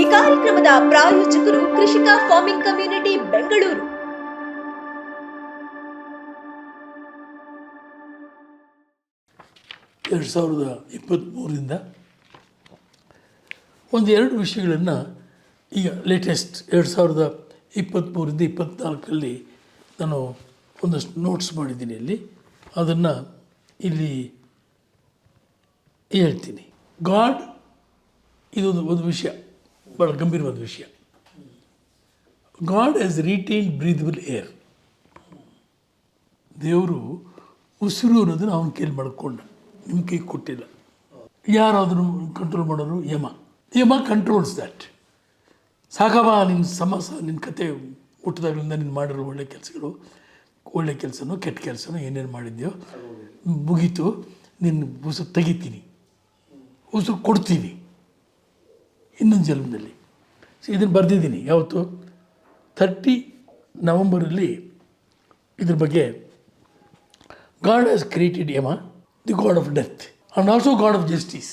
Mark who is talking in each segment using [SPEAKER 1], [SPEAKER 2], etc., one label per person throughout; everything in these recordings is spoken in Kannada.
[SPEAKER 1] ಈ ಕಾರ್ಯಕ್ರಮದ ಪ್ರಾಯೋಜಕರು ಕೃಷಿಕ ಫಾರ್ಮಿಂಗ್ ಕಮ್ಯುನಿಟಿ ಬೆಂಗಳೂರು.
[SPEAKER 2] ಎರಡು ಸಾವಿರದ ಇಪ್ಪತ್ತ್ಮೂರರಿಂದ ಒಂದು ಎರಡು ವಿಷಯಗಳನ್ನು ಈಗ ಲೇಟೆಸ್ಟ್ ಎರಡು ಸಾವಿರದ ಇಪ್ಪತ್ತ್ಮೂರಿಂದ ಇಪ್ಪತ್ತ್ನಾಲ್ಕರಲ್ಲಿ ನಾನು ಒಂದಷ್ಟು ನೋಟ್ಸ್ ಮಾಡಿದ್ದೀನಿ ಇಲ್ಲಿ. ಅದನ್ನು ಇಲ್ಲಿ ಹೇಳ್ತೀನಿ. ಗಾಡ್ ಇದೊಂದು ಒಂದು ವಿಷಯ. ಭಾಳ ಗಂಭೀರವಾದ ವಿಷಯ. God has retain breathable air ದೇವರು ಉಸಿರು ಅನ್ನೋದನ್ನು ಅವನ ಕೈಲಿ ಮಾಡ್ಕೊಂಡ. ನಿಮ್ಮ ಕೈ ಕೊಟ್ಟಿಲ್ಲ. ಯಾರಾದರೂ ಕಂಟ್ರೋಲ್ ಮಾಡೋರು ಯಮ. ಯಮ ಕಂಟ್ರೋಲ್ಸ್ ದ್ಯಾಟ್ ಸಾಕವಾ ನಿನ್ನ ಸಮಸ ನಿನ್ನ ಕತೆ ಹುಟ್ಟಿದಾಗಲಿಂದ ನೀನು ಮಾಡಿರೋ ಒಳ್ಳೆ ಕೆಲಸಗಳು. ಒಳ್ಳೆ ಕೆಲಸನೋ ಕೆಟ್ಟ ಕೆಲಸನೋ ಏನೇನು ಮಾಡಿದ್ಯೋ ಮುಗೀತು. ನಿನ್ನ ಉಸು ತೆಗಿತೀನಿ. ಉಸು ಕೊಡ್ತೀನಿ. ಇನ್ನೊಂದು ಜನ್ಮದಲ್ಲಿ. ಸೊ ಇದನ್ನು ಬರೆದಿದ್ದೀನಿ. ಯಾವತ್ತು? ಥರ್ಟಿ ನವಂಬರಲ್ಲಿ ಇದ್ರ ಬಗ್ಗೆ God has created Yama the God of death and also God of justice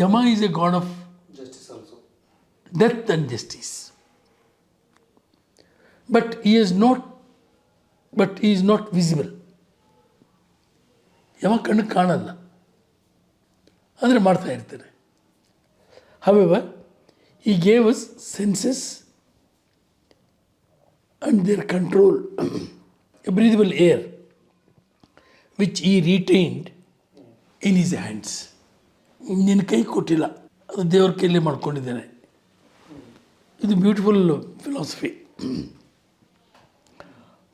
[SPEAKER 2] Yama is a God of
[SPEAKER 3] justice also
[SPEAKER 2] death and justice but he is not, but he is not visible. Yama ಕಣ್ಣು ಕಾಣಲ್ಲ ಅಂದರೆ ಮಾಡ್ತಾ ಇರ್ತಾರೆ however he gave us senses and their control breathable air which he retained in his hands ನಿನ್ನ ಕೈ ಕೊಟ್ಟಿಲ್ಲ ಅದು ದೇವ್ರ ಕೈಲೇ ಮಾಡ್ಕೊಂಡಿದ್ದೇನೆ ಇದು ಬ್ಯೂಟಿಫುಲ್ ಫಿಲಾಸಫಿ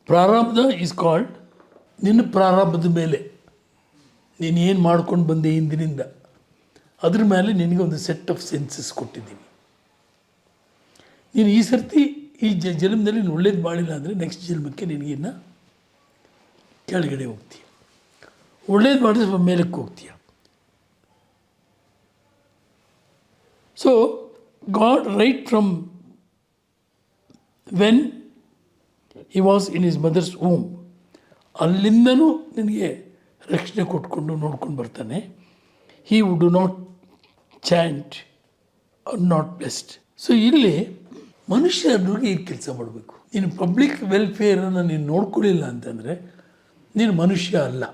[SPEAKER 2] ಪ್ರಾರಂಭ ಈಸ್ ಕಾಲ್ಡ್ ನಿನ್ನ ಪ್ರಾರಬ್ಧದ ಮೇಲೆ. ನೀನು ಏನು ಮಾಡ್ಕೊಂಡು ಬಂದೆ ಹಿಂದಿನಿಂದ ಅದ್ರ ಮೇಲೆ ನಿನಗೆ ಒಂದು ಸೆಟ್ ಆಫ್ ಸೆನ್ಸಸ್ ಕೊಟ್ಟಿದ್ದೀನಿ. ನೀನು ಈ ಸರ್ತಿ ಈ ಜ, ಜನ್ಮದಲ್ಲಿ ನೀನು ಒಳ್ಳೇದು ಮಾಡಿಲ್ಲ ಅಂದರೆ ನೆಕ್ಸ್ಟ್ ಜನ್ಮಕ್ಕೆ ನಿನಗಿನ್ನ ಕೆಳಗಡೆ ಹೋಗ್ತೀಯ. ಒಳ್ಳೇದು ಮಾಡಿದ್ರೆ ಸ್ವಲ್ಪ ಮೇಲಕ್ಕೆ ಹೋಗ್ತೀಯ. So God right from when he was in his mother's womb ಅಲ್ಲಿಂದನೂ ನಿನಗೆ ರಕ್ಷಣೆ ಕೊಟ್ಕೊಂಡು ನೋಡ್ಕೊಂಡು ಬರ್ತಾನೆ. He would not chant not best so ಇಲ್ಲಿ ಮನುಷ್ಯರಿಗೆ ಈ ಕೆಲಸ ಮಾಡಬೇಕು. ನೀನು ಪಬ್ಲಿಕ್ ವೆಲ್ಫೇರನ್ನು ನೀನು ನೋಡ್ಕೊಳ್ಳಿಲ್ಲ ಅಂತಂದರೆ ನೀನು ಮನುಷ್ಯ ಅಲ್ಲ.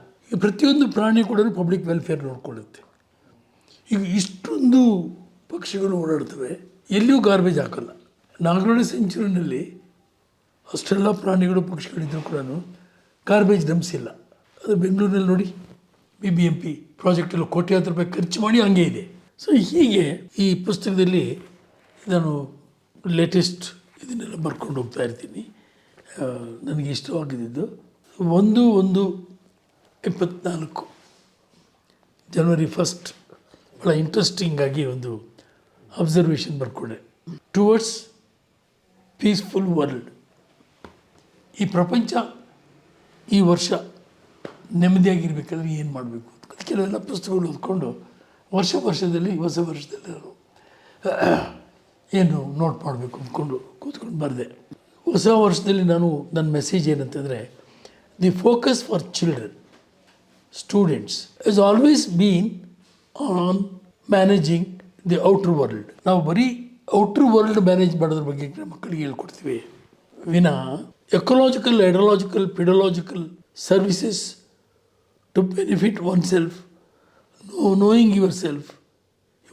[SPEAKER 2] ಪ್ರತಿಯೊಂದು ಪ್ರಾಣಿ ಕೂಡ ಪಬ್ಲಿಕ್ ವೆಲ್ಫೇರ್ ನೋಡ್ಕೊಳ್ಳುತ್ತೆ. ಈಗ ಇಷ್ಟೊಂದು ಪಕ್ಷಿಗಳು ಓಡಾಡ್ತವೆ. ಎಲ್ಲಿಯೂ ಗಾರ್ಬೇಜ್ ಹಾಕಲ್ಲ. ನಾಗರಹೊಳೆ ಸೆಂಚುರಿನಲ್ಲಿ ಅಷ್ಟೆಲ್ಲ ಪ್ರಾಣಿಗಳು ಪಕ್ಷಿಗಳಿದ್ದರೂ ಕೂಡ ಗಾರ್ಬೇಜ್ ಇಲ್ಲ ಅದು ಬೆಂಗಳೂರಿನಲ್ಲಿ ನೋಡಿ ಬಿ ಬಿ ಎಂ ಪಿ ಪ್ರಾಜೆಕ್ಟಲ್ಲಿ ಕೋಟ್ಯಾಂತರ ರೂಪಾಯಿ ಖರ್ಚು ಮಾಡಿ ಹಂಗೆ ಇದೆ. ಸೊ ಹೀಗೆ ಈ ಪುಸ್ತಕದಲ್ಲಿ ನಾನು ಲೇಟೆಸ್ಟ್ ಇದನ್ನೆಲ್ಲ ಬರ್ಕೊಂಡು ಹೋಗ್ತಾ ಇರ್ತೀನಿ. ನನಗೆ ಇಷ್ಟವಾಗಿದ್ದು ಒಂದು ಒಂದು ಇಪ್ಪತ್ತ್ನಾಲ್ಕು ಜನವರಿ ಫಸ್ಟ್ ಭಾಳ ಇಂಟ್ರೆಸ್ಟಿಂಗಾಗಿ ಒಂದು ಅಬ್ಸರ್ವೇಷನ್ ಬರ್ಕೊಂಡೆ. ಟುವರ್ಡ್ಸ್ ಪೀಸ್ಫುಲ್ ವರ್ಲ್ಡ್ ಈ ಪ್ರಪಂಚ ಈ ವರ್ಷ ನೆಮ್ಮದಿಯಾಗಿರ್ಬೇಕಾದ್ರೆ ಏನು ಮಾಡಬೇಕು ಕೆಲವೆಲ್ಲ ಪುಸ್ತಕಗಳು ಓದ್ಕೊಂಡು ವರ್ಷ ವರ್ಷದಲ್ಲಿ, ಹೊಸ ವರ್ಷದಲ್ಲಿ ನಾನು ಏನು ನೋಟ್ ಮಾಡಬೇಕು ಅಂದ್ಕೊಂಡು ಕೂತ್ಕೊಂಡು ಬರೆದೆ. ಹೊಸ ವರ್ಷದಲ್ಲಿ ನಾನು ನನ್ನ ಮೆಸೇಜ್ ಏನಂತಂದರೆ the focus for children students is always been on managing the outer world ನಾವು ಬರೀ ಔಟ್ರ್ ವರ್ಲ್ಡ್ ಮ್ಯಾನೇಜ್ ಮಾಡೋದ್ರ ಬಗ್ಗೆ ಮಕ್ಕಳಿಗೆ ಹೇಳ್ಕೊಡ್ತೀವಿ. ವಿನ services to benefit oneself no knowing yourself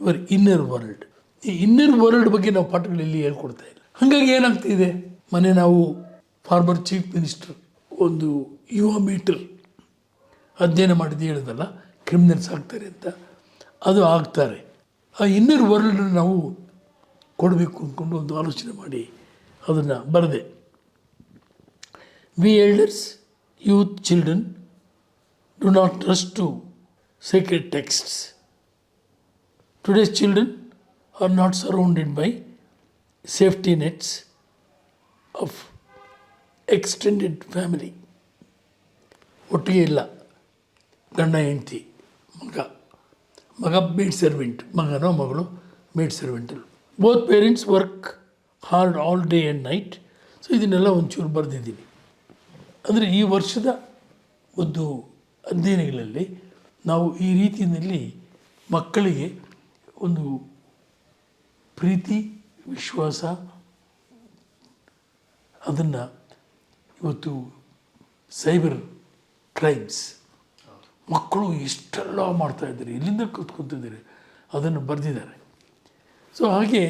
[SPEAKER 2] your inner world ಈ ಇನ್ನರ್ ವರ್ಲ್ಡ್ ಬಗ್ಗೆ ನಾವು ಪಾಠಗಳಲ್ಲಿ ಹೇಳ್ಕೊಡ್ತಾ ಇಲ್ಲ. ಹಾಗಾಗಿ ಏನಾಗ್ತಿದೆ ಮನೆ ನಾವು ಫಾರ್ಮರ್ ಚೀಫ್ ಮಿನಿಸ್ಟರ್ ಒಂದು ಯುವ ಮೀಟರ್ ಅಧ್ಯಯನ ಮಾಡಿದ್ದು ಹೇಳಿದಲ್ಲ ಕ್ರಿಮಿನಲ್ಸ್ ಆಗ್ತಾರೆ ಅಂತ. ಅದು ಆಗ್ತಾರೆ. ಆ ಇನ್ನರ್ ವರ್ಲ್ಡ್ ನಾವು ಕೊಡಬೇಕು ಅಂದ್ಕೊಂಡು ಒಂದು ಆಲೋಚನೆ ಮಾಡಿ ಅದನ್ನು ಬರೆದೆ. We elders youth children do not trust to sacred texts. Today's children are not surrounded by safety nets of extended family. ಒಟ್ಟಿಗೆ ಇಲ್ಲ. ಗಂಡ, ಹೆಂಡತಿ, ಮಗ. ಮಗ ಮೇಡ್ ಸರ್ವೆಂಟ್ ಮಗನೋ ಮಗಳು maid ಸರ್ವೆಂಟಲ್ಲಿ both parents work hard all day and night so ಇದನ್ನೆಲ್ಲ ಒಂಚೂರು ಬರೆದಿದ್ದೀನಿ. ಅಂದರೆ ಈ ವರ್ಷದ ಒಂದು ಅಧ್ಯಯನಗಳಲ್ಲಿ ನಾವು ಈ ರೀತಿಯಲ್ಲಿ ಮಕ್ಕಳಿಗೆ ಒಂದು ಪ್ರೀತಿ, ವಿಶ್ವಾಸ, ಅದನ್ನು ಇವತ್ತು ಸೈಬರ್ ಕ್ರೈಮ್ಸ್ ಮಕ್ಕಳು ಇಷ್ಟೆಲ್ಲ ಮಾಡ್ತಾಯಿದ್ದಾರೆ ಎಲ್ಲಿಂದ ಕೂತ್ಕೊತಿದ್ದಾರೆ, ಅದನ್ನು ಬರೆದಿದ್ದಾರೆ. ಸೊ ಹಾಗೆ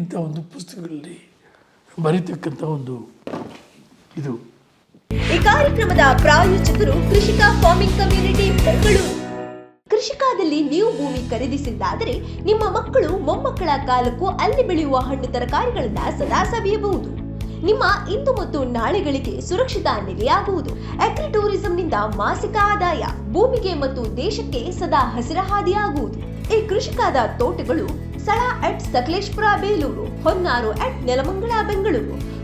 [SPEAKER 2] ಇಂಥ ಒಂದು ಪುಸ್ತಕಗಳಲ್ಲಿ ಬರೀತಕ್ಕಂಥ ಒಂದು ಇದು.
[SPEAKER 1] ಈ ಕಾರ್ಯಕ್ರಮದ ಪ್ರಾಯೋಜಕರು ಕೃಷಿಕ ಫಾರ್ಮಿಂಗ್ ಕಮ್ಯುನಿಟಿ ಬೆಂಗಳೂರು. ಕೃಷಿಕಾದಲ್ಲಿ ನೀವು ಭೂಮಿ ಖರೀದಿಸಿದ್ದಾದರೆ ನಿಮ್ಮ ಮಕ್ಕಳು ಮೊಮ್ಮಕ್ಕಳ ಕಾಲಕ್ಕೂ ಅಲ್ಲಿ ಬೆಳೆಯುವ ಹಣ್ಣು ತರಕಾರಿಗಳನ್ನ ಸದಾ ಸವಿಯಬಹುದು. ನಿಮ್ಮ ಇಂದು ಮತ್ತು ನಾಳೆಗಳಿಗೆ ಸುರಕ್ಷಿತ ನೆಲೆಯಾಗುವುದು. ಅಗ್ರಿ ಟೂರಿಸಂನಿಂದ ಮಾಸಿಕ ಆದಾಯ, ಭೂಮಿಗೆ ಮತ್ತು ದೇಶಕ್ಕೆ ಸದಾ ಹಸಿರ ಹಾದಿಯಾಗುವುದು ಈ ಕೃಷಿಕಾದ ತೋಟಗಳು ಸ್ಥಳ ಅಟ್ ಸಕಲೇಶ್ಪುರ, ಬೇಲೂರು, ಹೊನ್ನಾರು ಅಟ್ ನೆಲಮಂಗಲ, ಬೆಂಗಳೂರು.